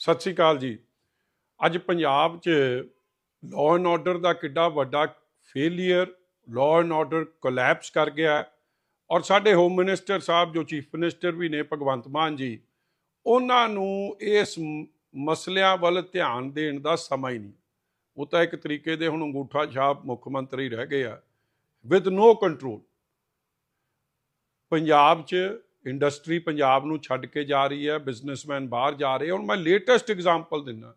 ਸਤਿ ਸ੍ਰੀ ਅਕਾਲ ਜੀ। ਅੱਜ ਪੰਜਾਬ 'ਚ ਲਾਅ ਐਂਡ ਆਰਡਰ ਦਾ ਕਿੱਡਾ ਵੱਡਾ failure law and order collapse ਕਰ ਗਿਆ ਔਰ ਸਾਡੇ ਹੋਮ ਮਿਨਿਸਟਰ ਸਾਹਿਬ, ਜੋ ਚੀਫ ਮਿਨਿਸਟਰ ਵੀ ਨੇ, ਭਗਵੰਤ ਮਾਨ ਜੀ, ਉਹਨਾਂ ਨੂੰ ਇਸ ਮਸਲਿਆਂ ਵੱਲ ਧਿਆਨ ਦੇਣ ਦਾ ਸਮਾਂ ਹੀ ਨਹੀਂ। ਉਹ ਤਾਂ ਇੱਕ ਤਰੀਕੇ ਦੇ ਹੁਣ ਅੰਗੂਠਾ ਛਾਪ ਮੁੱਖ ਮੰਤਰੀ ਰਹਿ ਗਏ ਆ। ਵਿਦ ਨੋ ਕੰਟਰੋਲ ਪੰਜਾਬ 'ਚ ਇੰਡਸਟਰੀ ਪੰਜਾਬ ਨੂੰ ਛੱਡ ਕੇ ਜਾ ਰਹੀ ਹੈ ਬਿਜ਼ਨਸਮੈਨ ਬਾਹਰ ਜਾ ਰਹੇ ਹੁਣ ਮੈਂ ਲੇਟੈਸਟ ਐਗਜ਼ਾਮਪਲ ਦਿੰਦਾ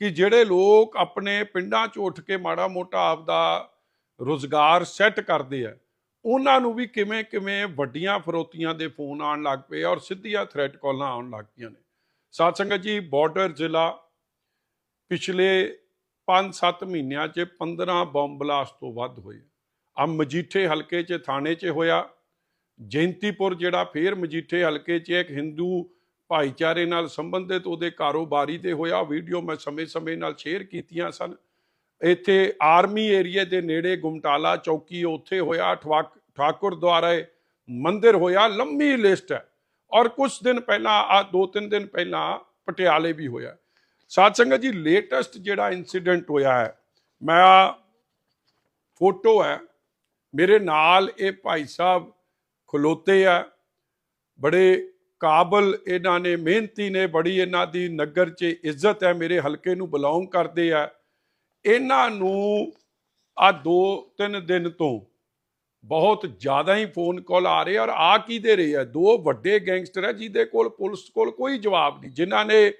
ਕਿ ਜਿਹੜੇ ਲੋਕ ਆਪਣੇ ਪਿੰਡਾਂ 'ਚ ਉੱਠ ਕੇ ਮਾੜਾ ਮੋਟਾ ਆਪਦਾ ਰੋਜ਼ਗਾਰ ਸੈੱਟ ਕਰਦੇ ਆ, ਉਹਨਾਂ ਨੂੰ ਵੀ ਕਿਵੇਂ ਕਿਵੇਂ ਵੱਡੀਆਂ ਫਰੋਤੀਆਂ ਦੇ ਫੋਨ ਆਉਣ ਲੱਗ ਪਏ ਔਰ ਸਿੱਧੀਆਂ ਥ੍ਰੈਟ ਕਾਲਾਂ ਆਉਣ ਲੱਗ ਪਈਆਂ ਨੇ। ਸਾਧ ਸੰਗਤ ਜੀ ਬਾਰਡਰ ਜ਼ਿਲ੍ਹਾ ਪਿਛਲੇ 5-7 ਮਹੀਨਿਆਂ 'ਚ 15 ਬੰਬ ਬਲਾਸਟ ਤੋਂ ਵੱਧ ਹੋਏ ਆ। ਮਜੀਠੇ ਹਲਕੇ 'ਚ, ਥਾਣੇ 'ਚ ਹੋਇਆ। ਜੈਂਤੀਪੁਰ ਜਿਹੜਾ ਫੇਰ ਮਜੀਠੇ ਹਲਕੇ 'ਚ ਇੱਕ ਹਿੰਦੂ ਭਾਈਚਾਰੇ ਨਾਲ ਸੰਬੰਧਿਤ ਉਹਦੇ ਕਾਰੋਬਾਰੀ ਤੇ ਹੋਇਆ। ਵੀਡੀਓ ਮੈਂ ਸਮੇਂ-ਸਮੇਂ ਨਾਲ ਸ਼ੇਅਰ ਕੀਤੀਆਂ ਸਨ। ਇੱਥੇ ਆਰਮੀ ਏਰੀਆ ਦੇ ਨੇੜੇ ਗੁਮਟਾਲਾ ਚੌਕੀ ਉੱਥੇ ਹੋਇਆ, ਠਵਾਕ, ਠਾਕੁਰ ਦੁਆਰੇ ਮੰਦਿਰ ਹੋਇਆ। ਲੰਮੀ ਲਿਸਟ ਹੈ। ਔਰ ਕੁਝ ਦਿਨ ਪਹਿਲਾਂ, ਆ ਦੋ ਤਿੰਨ ਦਿਨ ਪਹਿਲਾਂ ਪਟਿਆਲੇ ਵੀ ਹੋਇਆ। ਸਾਧ ਸੰਗਤ ਜੀ ਲੇਟੈਸਟ ਜਿਹੜਾ ਇਨਸੀਡੈਂਟ ਹੋਇਆ ਹੈ, ਮੈਂ ਫੋਟੋ ਹੈ। ਮੇਰੇ ਨਾਲ ਇਹ ਭਾਈ ਸਾਹਿਬ ਖਲੋਤੇ ਆ, ਬੜੇ ਕਾਬਲ ਇਹਨਾਂ ਨੇ, ਮਿਹਨਤੀ ਨੇ, ਬੜੀ ਇਹਨਾਂ ਦੀ ਨਗਰ 'ਚ ਇੱਜ਼ਤ ਹੈ, ਮੇਰੇ ਹਲਕੇ ਨੂੰ ਬਿਲੋਂਗ ਕਰਦੇ ਆ। ਇਹਨਾਂ ਨੂੰ ਆ ਦੋ ਤਿੰਨ ਦਿਨ ਤੋਂ ਬਹੁਤ ਜ਼ਿਆਦਾ ਹੀ ਫੋਨ ਕਾਲ ਆ ਰਹੇ ਔਰ ਆ ਕੀ ਦੇ ਰਹੇ ਆ? ਦੋ ਵੱਡੇ ਗੈਂਗਸਟਰ ਹੈ ਜਿਹਦੇ ਕੋਲ ਪੁਲਿਸ ਕੋਲ ਕੋਈ ਜਵਾਬ ਨਹੀਂ। ਜਿਨ੍ਹਾਂ ਨੇ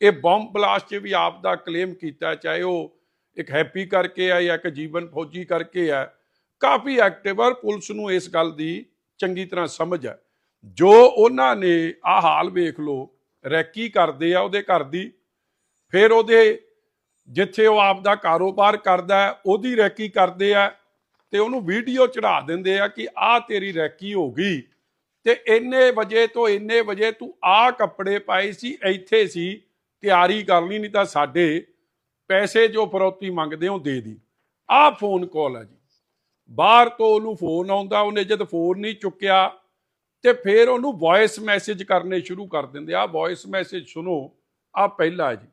ਇਹ ਬੰਬ ਬਲਾਸਟ 'ਚ ਵੀ ਆਪ ਦਾ ਕਲੇਮ ਕੀਤਾ, ਚਾਹੇ ਉਹ ਇੱਕ ਹੈਪੀ ਕਰਕੇ ਆ ਜਾਂ ਇੱਕ ਜੀਵਨ ਫੌਜੀ ਕਰਕੇ ਆ। ਕਾਫੀ ਐਕਟਿਵ ਔਰ ਪੁਲਿਸ ਨੂੰ ਇਸ ਗੱਲ ਦੀ ਚੰਗੀ ਤਰ੍ਹਾਂ ਸਮਝ ਹੈ। ਜੋ ਉਹਨਾਂ ਨੇ ਆ ਹਾਲ ਵੇਖ ਲੋ ਰੈਕੀ ਕਰਦੇ ਆ ਉਹਦੇ ਘਰ ਦੀ ਫਿਰ ਉਹਦੇ ਜਿੱਥੇ ਉਹ ਆਪ ਦਾ ਕਾਰੋਬਾਰ ਕਰਦਾ ਹੈ, ਉਹਦੀ ਰੈਕੀ ਕਰਦੇ ਆ ਤੇ ਉਹਨੂੰ ਵੀਡੀਓ ਚੜਾ ਦਿੰਦੇ ਆ ਕਿ ਆ ਤੇਰੀ ਰੈਕੀ ਹੋ ਗਈ। ਤੇ ਇੰਨੇ ਵਜੇ ਤੋਂ ਇੰਨੇ ਵਜੇ ਤੂੰ ਆ ਕੱਪੜੇ ਪਾਏ ਸੀ ਇੱਥੇ ਸੀ ਤਿਆਰੀ ਕਰ ਲਈ ਨਹੀਂ ਤਾਂ ਸਾਡੇ ਪੈਸੇ ਜੋ ਫਰੋਤੀ ਮੰਗਦੇ ਹੋ ਦੇ ਦੀ। ਆ ਫੋਨ ਕਾਲ ਹੈ ਜੀ। ਬਾਹਰ ਤੋਂ ਉਹਨੂੰ ਫੋਨ ਆਉਂਦਾ, ਉਹਨੇ ਜਦ ਫੋਨ ਨਹੀਂ ਚੁੱਕਿਆ, ਤੇ ਫਿਰ ਉਹਨੂੰ ਵੌਇਸ ਮੈਸੇਜ ਕਰਨੇ ਸ਼ੁਰੂ ਕਰ ਦਿੰਦੇ ਆ। ਵੌਇਸ ਮੈਸੇਜ ਸੁਣੋ ਆ ਪਹਿਲਾ ਜੀ।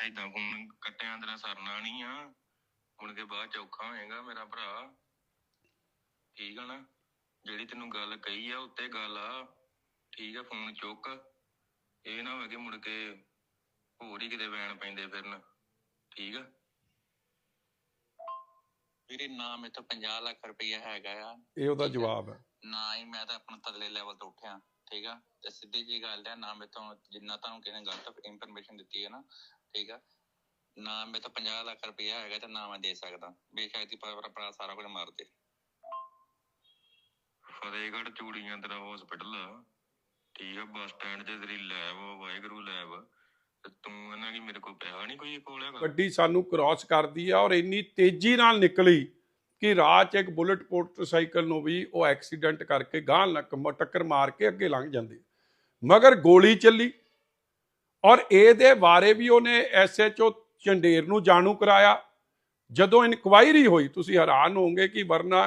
ਐਦਾਂ ਫੋਨ ਕੱਟਿਆਂ ਤੇਰਾ ਸਰਨਾ ਨਹੀਂ ਆ। ਮੁੜ ਕੇ ਬਾਅਦ ਚ ਹੋਏਗਾ ਮੇਰਾ ਭਰਾ। ਠੀਕ ਆ ਨਾ? ਜਿਹੜੀ ਤੈਨੂੰ ਗੱਲ ਕਹੀ ਆ, ਉੱਤੇ ਗੱਲ ਆ। ਠੀਕ ਆ ਫੋਨ ਚੁੱਕ। ਇਹ ਨਾ ਹੋਵੇ ਕਿ ਮੁੜ ਕੇ ਹੋਰ ਹੀ ਕਿਤੇ ਵੈਣ ਪੈਂਦੇ ਫਿਰਨ। ਠੀਕ ਆ? ਵੀਰੇ ਨਾ ਮੇਰੇ ਤੋਂ 50 ਲੱਖ ਰੁਪਈਆ ਹੈਗਾ ਆ। ਇਹ ਉਹਦਾ ਜਵਾਬ ਹੈ। ਨਾ ਹੀ ਮੈਂ ਤਾਂ ਆਪਣਾ ਤਗਲੇ ਲੈਵਲ ਤੋਂ ਉੱਠਿਆ ਠੀਕ ਆ? ਤੇ ਸਿੱਧੀ ਜੀ ਗੱਲ ਹੈ ਨਾ ਮੇਰੇ ਤੋਂ ਜਿੰਨਾ ਤੁਹਾਨੂੰ ਕਿਸੇ ਨੇ ਗਲਤ ਇਨਫੋਰਮੇਸ਼ਨ ਦਿੱਤੀ ਹੈ ਨਾ ਠੀਕ ਆ? ਨਾ ਮੇਰੇ ਤੋਂ 50 ਲੱਖ ਰੁਪਈਆ ਹੈਗਾ ਤੇ ਨਾ ਮੈਂ ਦੇ ਸਕਦਾ। ਬੇਸ਼ੱਕ ਦੀ ਪਰ ਆਪਣਾ ਸਾਰਾ ਕੁਝ ਮਾਰ ਦੇ ਫਤਿਹਗੜ੍ਹ ਚੂੜੀਆਂ ਤੇਰਾ ਹਸਪੀਟਲ ਠੀਕ ਆ ਬੱਸ ਸਟੈਂਡ 'ਚ ਤੇਰੀ ਲੈਬ ਵਾਹਿਗੁਰੂ ਲੈਬ ਤੂੰ ਇਹਨਾਂ ਕੀ ਮੇਰੇ ਕੋਲ ਪੈਸਾ ਨਹੀਂ ਕੋਈ ਕੋਲ ਹੈਗਾ? ਗੱਡੀ ਸਾਨੂੰ ਕ੍ਰਾਸ ਕਰਦੀ ਆ ਔਰ ਇੰਨੀ ਤੇਜ਼ੀ ਨਾਲ ਨਿਕਲੀ ਕਿ ਰਾਹ 'ਚ ਇੱਕ ਬੁਲਟ ਮੋਟਰਸਾਈਕਲ ਨੂੰ ਵੀ ਉਹ ਐਕਸੀਡੈਂਟ ਕਰਕੇ ਗਾਂਹ ਲੱਕ ਟੱਕਰ ਮਾਰ ਕੇ ਅੱਗੇ ਲੰਘ ਜਾਂਦੀ। ਮਗਰ ਗੋਲੀ ਚੱਲੀ ਔਰ ਇਹਦੇ ਬਾਰੇ ਵੀ ਉਹਨੇ ਐਸਐਚਓ ਚੰਡੇਰ ਨੂੰ ਜਾਣੂ ਕਰਾਇਆ। ਜਦੋਂ ਇਨਕੁਆਇਰੀ ਹੋਈ, ਤੁਸੀਂ ਹੈਰਾਨ ਹੋਵੋਗੇ ਕਿ ਵਰਨਾ